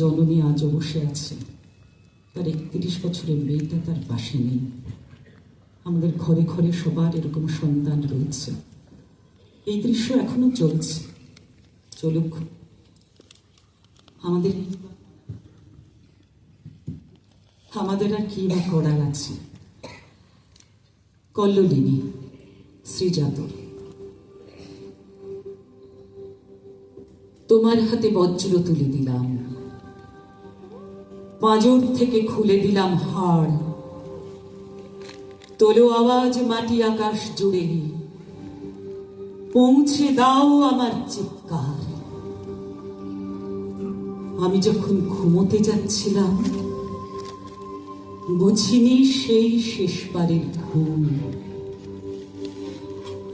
জননী আজও বসে আছে। তার একত্রিশ বছরের মেয়েটা তার পাশে নেই। আমাদের ঘরে ঘরে সবার এরকম সন্তান রয়েছে। এই দৃশ্য এখনও চলছে। চলুক। আমাদের আমাদের আর কি বা করার আছে? কল্লোলিনী শ্রীজাতর তোমার হাতে বজ্র তুলে দিলাম। পাঁজর থেকে খুলে দিলাম হাড়। তোলো আওয়াজ মাটি আকাশ জুড়ে। পৌঁছে দাও আমার চিৎকার। আমি যখন ঘুমোতে যাচ্ছিলাম, বুঝিনি সেই শেষবারের ঘুম।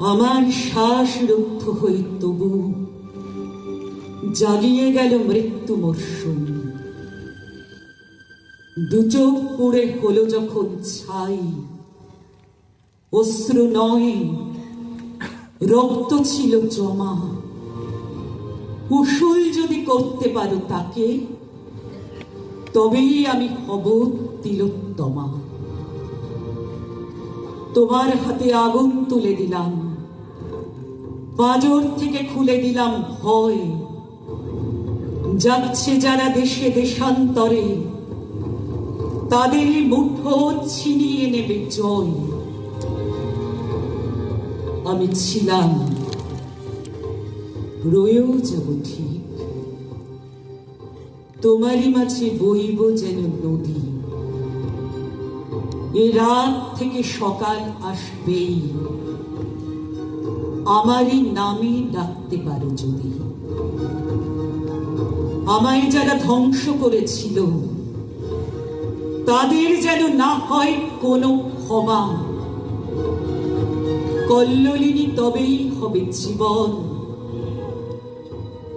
আমার শ্বাস রুদ্ধ হয়ে তবু জাগিয়ে গেল মৃত্যু মরশুম। দু চোখ পুড়ে হলো যখন ছাই। অশ্রু নয়, রক্ত ছিল জমা। উসুল যদি করতে পারো তাকে, তবেই আমি হব তিলোত্তমা। তোমার হাতে আগুন তুলে দিলাম পাঁজর থেকে খুলে দিলাম ভয়। যাচ্ছে যারা দেশে দেশান্তরে তাদেরই মুঠো ছিনিয়ে নেবে জয় আমি ছিলাম। রয়েও যাব ঠিক। তোমারই মাঝে বইব যেন নদী। এ রাত থেকে সকাল আসবেই। আমারই নামে ডাকতে পারো যদি। আমায় যারা ধ্বংস করেছিল তাদের যেন না হয় কোনো ক্ষমা। কল্লোলিনী তবেই হবে জীবন।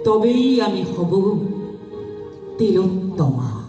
তবেই আমি হব তিলোত্তমা।